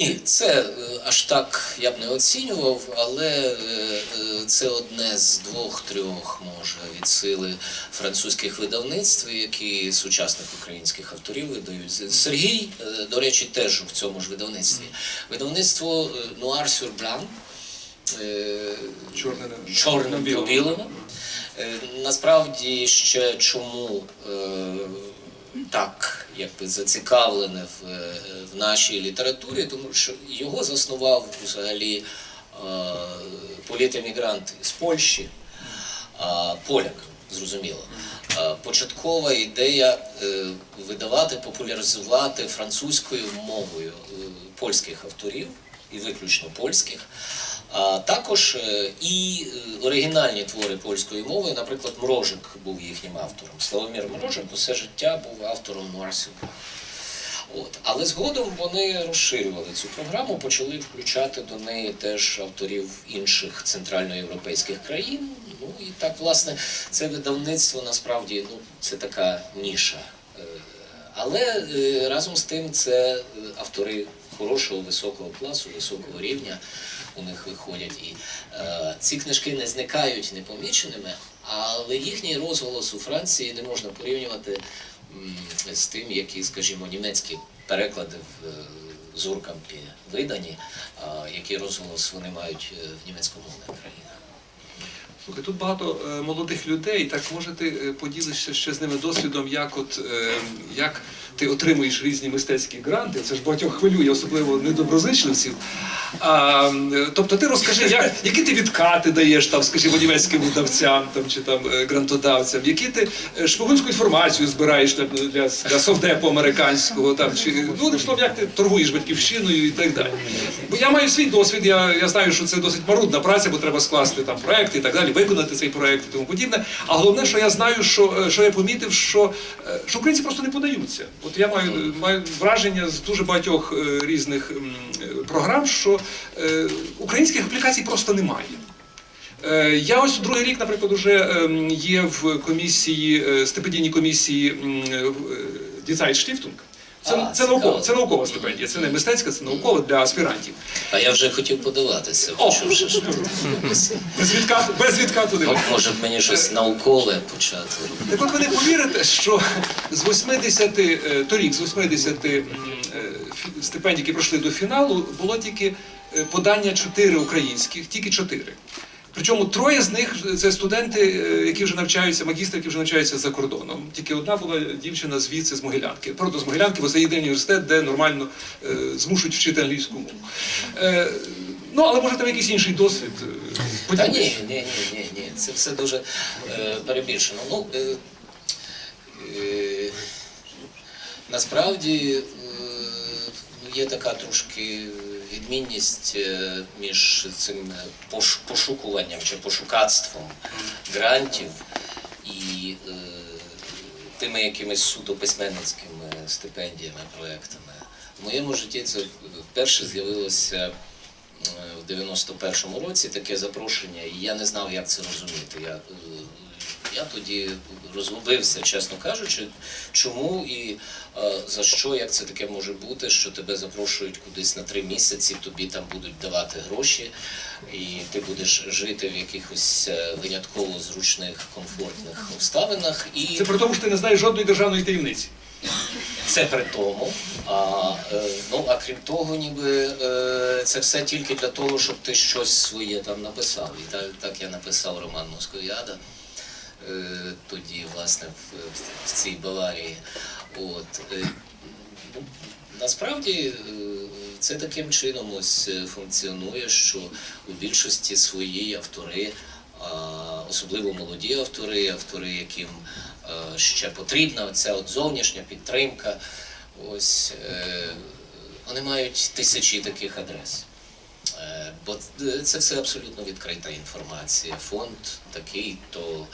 Ні, це е, аж так я б не оцінював, але е, е, це одне з двох-трьох, може, від сили французьких видавництв, які сучасних українських авторів видають. Сергій, до речі, теж в цьому ж видавництві. Видавництво е, Чорне чорним білому. Насправді ще чому так якби зацікавлене в, е, в нашій літературі, тому що його заснував взагалі е, політемігрант з Польщі, поляк, зрозуміло. Початкова ідея е, видавати, популяризувати французькою мовою польських авторів і виключно польських. А також е, і е, оригінальні твори польською мовою, наприклад, Мрожик був їхнім автором. Славомір Мрожик усе життя був автором Нуарсюка. От. Але згодом вони розширювали цю програму, почали включати до неї теж авторів інших центральноєвропейських країн. Ну і так, власне, це видавництво насправді ну, це така ніша. Е, Але разом з тим це автори хорошого, високого класу, високого рівня у них виходять. І е, ці книжки не зникають непоміченими, але їхній розголос у Франції не можна порівнювати з тим, які, скажімо, німецькі переклади в е, Зуркампі видані, е, який розголос вони мають е, в німецькомовних країнах. Слухай, тут багато е, молодих людей. Так може ти е, поділишся ще з ними досвідом, як от е, як ти отримуєш різні мистецькі гранти. Це ж багатьох хвилює, особливо недоброзичливців. А, тобто ти розкажи, як, які ти відкати даєш там, скажімо, німецьким видавцям там, чи там грантодавцям, які ти шпигунську інформацію збираєш для, для, для совдепу американського, там, чи, ну, словом, як ти торгуєш батьківщиною і так далі. Бо я маю свій досвід, я, я знаю, що це досить марудна праця, бо треба скласти там проект і так далі, виконати цей проект і тому подібне. А головне, що я знаю, що, е, що я помітив, що, е, що українці просто не подаються. От я маю, маю враження з дуже багатьох е, різних програм, що українських аплікацій просто немає. Я ось другий рік, наприклад, уже ем, є в комісії, стипендійній комісії е, Дізайнштіфтунг. Це, А, це, наукова, цікаво. це наукова стипендія, це не мистецька, це наукова для аспірантів. А я вже хотів подаватися, О! почувши, що ти Без відкату, без відкату не Може б мені щось наукове почати робити. Так от ви не повірите, що з 80, е, торік, з 80 м, е, фі- стипендій, які пройшли до фіналу, було тільки е, подання 4 українських, тільки 4. Причому троє з них це студенти, е, які вже навчаються, магістри, які вже навчаються за кордоном. Тільки одна була дівчина звідси з Могилянки. Правда, з Могилянки, бо це єдиний університет, де нормально е, змушують вчити англійську мову. Е, ну, але може там якийсь інший досвід. Та ні, ні, ні, ні, ні. Це все дуже е, перебільшено. Ну, е, е, насправді е, є така трошки відмінність е, між цим пошукуванням чи пошукацтвом грантів і е, тими якимись суто письменницькими стипендіями, проектами. В моєму житті це вперше з'явилося е, в 91-му році таке запрошення, і я не знав, як це розуміти. Я, е, я тоді розгубився, чесно кажучи, чому і е, за що, як це таке може бути, що тебе запрошують кудись на три місяці, тобі там будуть давати гроші, і ти будеш жити в якихось е, винятково зручних, комфортних обставинах. І... Це при тому, що ти не знаєш жодної державної таємниці. Це при тому. А, е, ну, а крім того, ніби е, це все тільки для того, щоб ти щось своє там написав. І так, так я написав роман Московіада тоді, власне, в, цій Баварії. От, е, насправді е, це таким чином ось е, функціонує, що у більшості своїй автори, особливо молоді автори, автори, яким е, ще потрібна ця от зовнішня підтримка. Ось е, вони мають тисячі таких адрес. Е, Бо це все абсолютно відкрита інформація. Фонд такий, то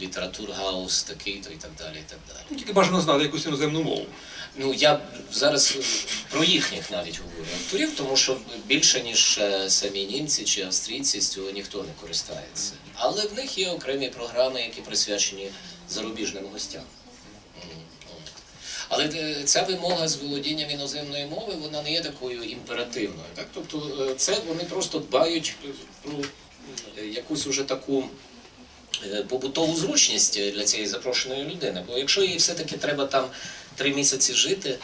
літератургаус такий, то і так далі. І так далі. Ну, Тільки бажано знати якусь іноземну мову. Ну я зараз про їхніх навіть говорю авторів, тому що більше ніж е, самі німці чи австрійці з цього ніхто не користається. Але в них є окремі програми, які присвячені зарубіжним гостям. Але е, ця вимога з володінням іноземної мови вона не є такою імперативною. Так? Тобто е, це вони просто дбають про е, якусь уже таку е, побутову зручність для цієї запрошеної людини. Бо якщо їй все-таки треба там три місяці жити,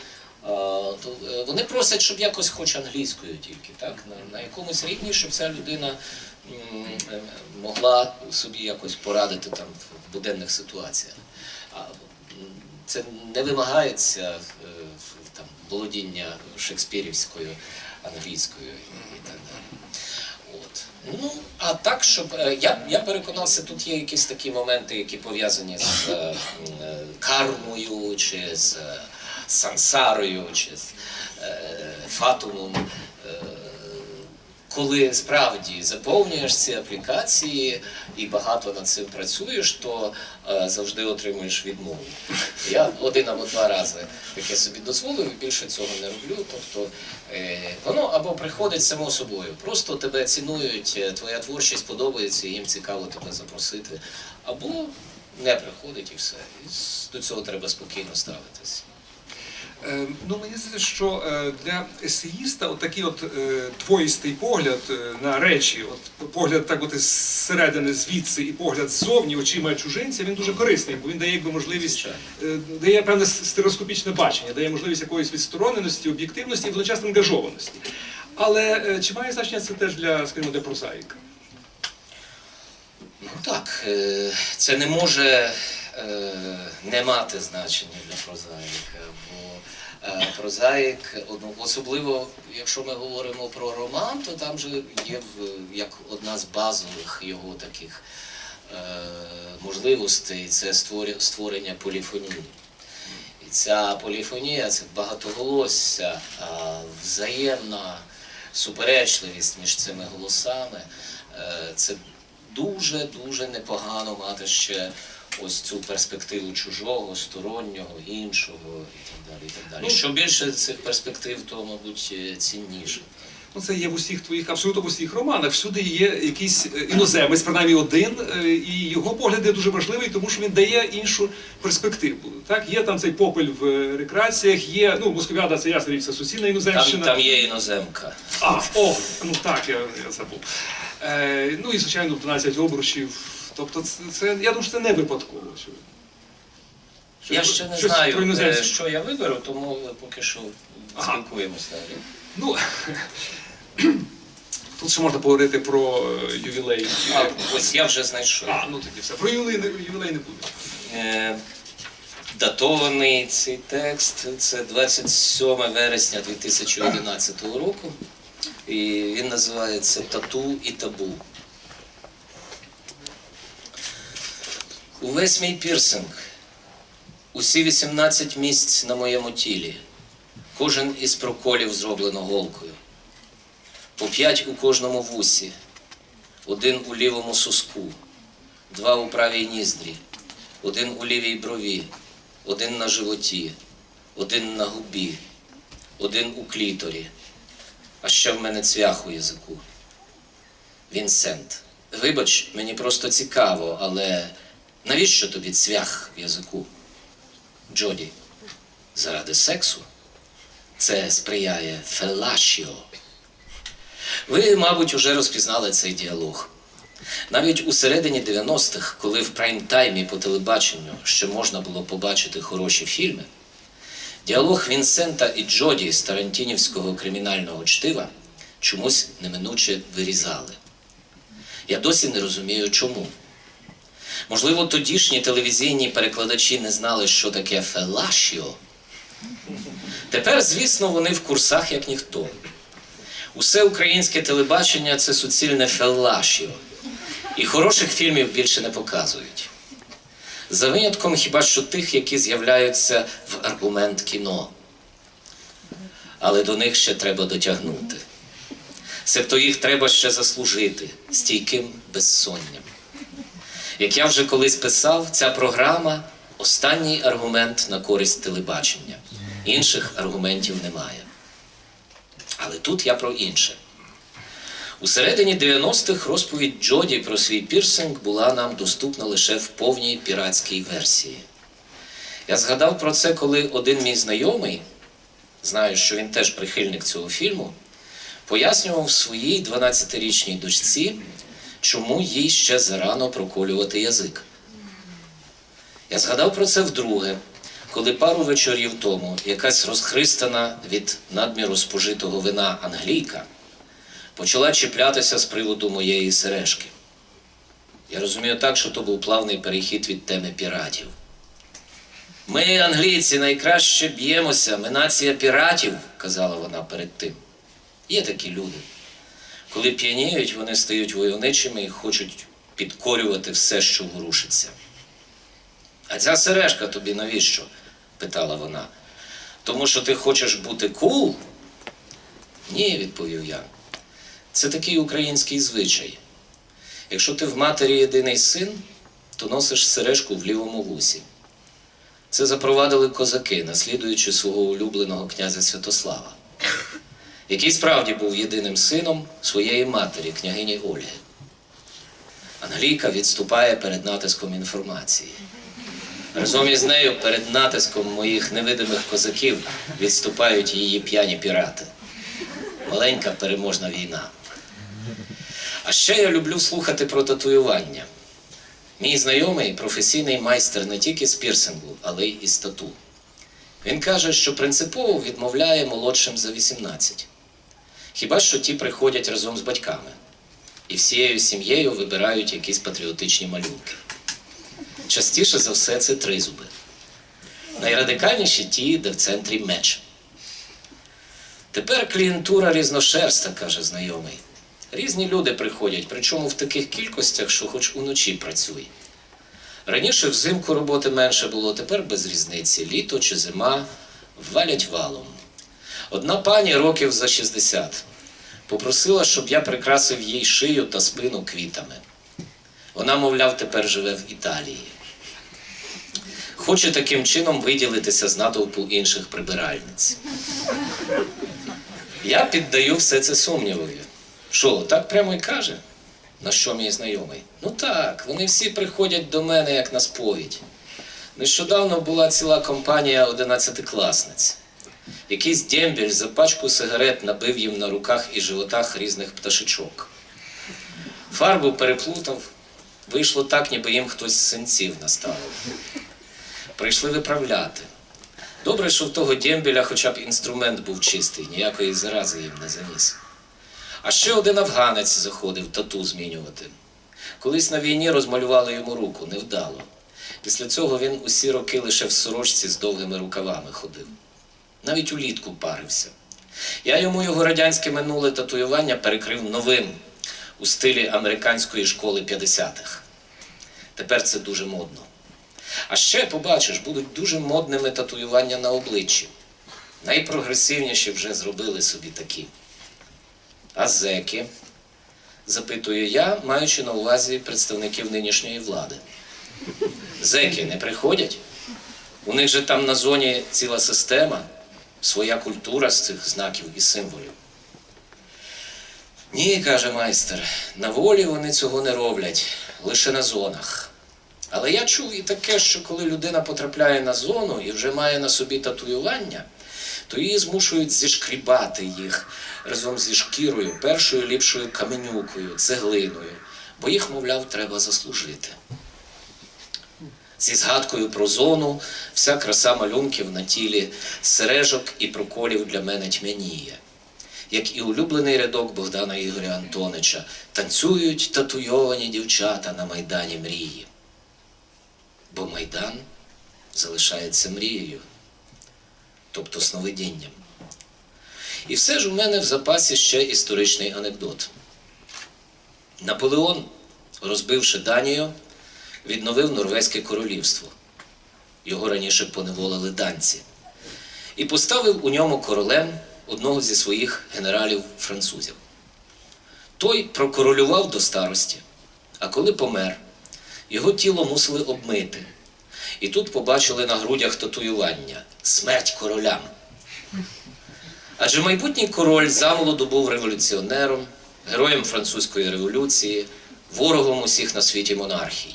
то е, вони просять, щоб якось хоч англійською тільки, так? На, якомусь рівні, щоб ця людина е, могла собі якось порадити там в буденних ситуаціях. Це не вимагається е, там, володіння шекспірівською, англійською і так далі. От. Ну, а так, щоб е, я, я переконався, тут є якісь такі моменти, які пов'язані з е, е, кармою, чи з е, сансарою, чи з е, фатумом. Коли справді заповнюєш ці аплікації і багато над цим працюєш, то е, завжди отримуєш відмову. Я один або два рази таке собі дозволив, і більше цього не роблю. Тобто е, воно або приходить само собою, просто тебе цінують, е, твоя творчість подобається, їм цікаво тебе запросити, або не приходить і все. І до цього треба спокійно ставитись. Е, Ну, мені здається, що е, для есеїста от такий от е, твоїстий погляд на речі, от погляд так от із зсередини звідси і погляд ззовні очима чужинця, він дуже корисний, бо він дає якби можливість, дає певне стереоскопічне бачення, дає можливість якоїсь відстороненості, об'єктивності і водночас ангажованості. Але чи має значення це теж для, скажімо, для прозаїка? Ну так, це не може не мати значення для прозаїка, бо е, прозаїк, особливо якщо ми говоримо про роман, то там же є як одна з базових його таких е, можливостей це створення поліфонії. І ця поліфонія це багатоголосся, взаємна суперечливість між цими голосами. Е, Це дуже дуже непогано мати ще ось цю перспективу чужого, стороннього, іншого і так далі. І так далі. Ну, Що більше цих перспектив, то мабуть е, цінніше. Ну, це є в усіх твоїх, абсолютно в усіх романах. Всюди є якийсь е, іноземець, принаймні один, е, і його погляд є дуже важливий, тому що він дає іншу перспективу. Так, є там цей попель в рекреаціях, є, ну, Московіада, це ясна річ, це сусідня Там, іноземщина. там є іноземка. А, о, ну так, я, я забув. Е, ну і, звичайно, 12 обручів. Тобто, це, це, я думаю, що це не випадково. Що, Я ще не знаю, е, що я виберу, тому поки що Ага. спілкуємося далі. Ну, тут ще можна поговорити про е, ювілей. А, ось я вже знайшов. А, ну тоді все. Про ювілей, ювілей не буде. Е, Датований цей текст це 27 вересня 2011 року. І він називається Тату і табу. Увесь мій пірсинг, усі 18 місць на моєму тілі, кожен із проколів зроблено голкою. По п'ять у кожному вусі, один у лівому суску, два у правій ніздрі, один у лівій брові, один на животі, один на губі, один у кліторі, а ще в мене цвях у язику. Вінсент, вибач, мені просто цікаво, але навіщо тобі цвях в язику? Джоді, заради сексу? Це сприяє фелашіо. Ви, мабуть, уже розпізнали цей діалог. Навіть у середині 90-х, коли в прайм-таймі по телебаченню ще можна було побачити хороші фільми, діалог Вінсента і Джоді з Тарантінівського кримінального чтива чомусь неминуче вирізали. Я досі не розумію, чому. Можливо, тодішні телевізійні перекладачі не знали, що таке фелашіо. Тепер, звісно, вони в курсах як ніхто. Усе українське телебачення це суцільне фелашіо. І хороших фільмів більше не показують. За винятком хіба що тих, які з'являються в аргумент кіно. Але до них ще треба дотягнути. Себто їх треба ще заслужити стійким безсонням. Як я вже колись писав, ця програма останній аргумент на користь телебачення. Інших аргументів немає. Але тут я про інше. У середині 90-х розповідь Джоді про свій пірсинг була нам доступна лише в повній піратській версії. Я згадав про це, коли один мій знайомий, знаю, що він теж прихильник цього фільму, пояснював своїй 12-річній дочці, чому їй ще зарано проколювати язик. Я згадав про це вдруге, коли пару вечорів тому якась розхристана від надміру спожитого вина англійка почала чіплятися з приводу моєї сережки. Я розумію так, що то був плавний перехід від теми піратів. Ми, англійці, найкраще б'ємося, ми нація піратів, казала вона перед тим. Є такі люди. Коли п'яніють, вони стають войовничими і хочуть підкорювати все, що ворушиться. А ця сережка тобі навіщо? питала вона. Тому що ти хочеш бути кул? Ні, відповів я. Це такий український звичай. Якщо ти в матері єдиний син, то носиш сережку в лівому вусі. Це запровадили козаки, наслідуючи свого улюбленого князя Святослава, який справді був єдиним сином своєї матері, княгині Ольги. Англійка відступає перед натиском інформації. Разом із нею перед натиском моїх невидимих козаків відступають її п'яні пірати. Маленька переможна війна. А ще я люблю слухати про татуювання. Мій знайомий професійний майстер не тільки з пірсингу, але й із тату. Він каже, що принципово відмовляє молодшим за 18. Хіба що ті приходять разом з батьками і всією сім'єю вибирають якісь патріотичні малюнки. Частіше за все це тризуби. Найрадикальніші ті, де в центрі меч. Тепер клієнтура різношерста, каже знайомий. Різні люди приходять, причому в таких кількостях, що хоч уночі працюй. Раніше взимку роботи менше було, тепер без різниці, літо чи зима валять валом. Одна пані років за 60 попросила, щоб я прикрасив їй шию та спину квітами. Вона, мовляв, тепер живе в Італії. Хоче таким чином виділитися з натовпу інших прибиральниць. Я піддаю все це сумнівові. Що, так прямо й каже? На що мій знайомий? Ну так, вони всі приходять до мене як на сповідь. Нещодавно була ціла компанія одинадцятикласниць. Якийсь дембіль за пачку сигарет набив їм на руках і животах різних пташечок. Фарбу переплутав, вийшло так, ніби їм хтось синців наставив. Прийшли виправляти. Добре, що в того дембіля хоча б інструмент був чистий, ніякої зарази їм не заніс. А ще один афганець заходив тату змінювати. Колись на війні розмалювали йому руку, невдало. Після цього він усі роки лише в сорочці з довгими рукавами ходив. Навіть улітку парився. Я йому його радянське минуле татуювання перекрив новим у стилі американської школи 50-х. Тепер це дуже модно. А ще побачиш, будуть дуже модними татуювання на обличчі. Найпрогресивніші вже зробили собі такі. А зеки? Запитую я, маючи на увазі представників нинішньої влади. Зеки не приходять? У них же там на зоні ціла система, своя культура з цих знаків і символів. Ні, каже майстер, на волі вони цього не роблять, лише на зонах. Але я чув і таке, що коли людина потрапляє на зону і вже має на собі татуювання, то її змушують зішкрібати їх разом зі шкірою, першою ліпшою каменюкою, цеглиною, бо їх, мовляв, треба заслужити. Зі згадкою про зону, вся краса малюнків на тілі, сережок і проколів для мене тьмяніє. Як і улюблений рядок Богдана Ігоря Антонича, танцюють татуйовані дівчата на майдані мрії. Бо майдан залишається мрією, тобто сновидінням. І все ж у мене в запасі ще історичний анекдот. Наполеон, розбивши Данію, відновив Норвезьке королівство. Його раніше поневолили данці. І поставив у ньому королем одного зі своїх генералів французів. Той прокоролював до старості, а коли помер, його тіло мусили обмити. І тут побачили на грудях татуювання смерть королям. Адже майбутній король замолоду був революціонером, героєм французької революції, ворогом усіх на світі монархій.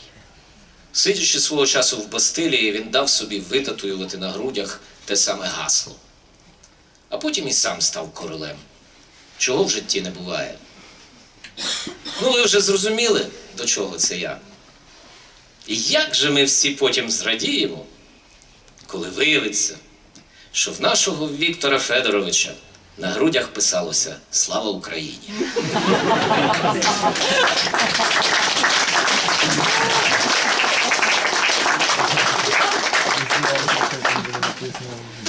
Сидячи свого часу в Бастилії, він дав собі витатуювати на грудях те саме гасло. А потім і сам став королем. Чого в житті не буває. Ну, ви вже зрозуміли, до чого це я. І як же ми всі потім зрадіємо, коли виявиться, що в нашого Віктора Федоровича на грудях писалося Слава Україні. I don't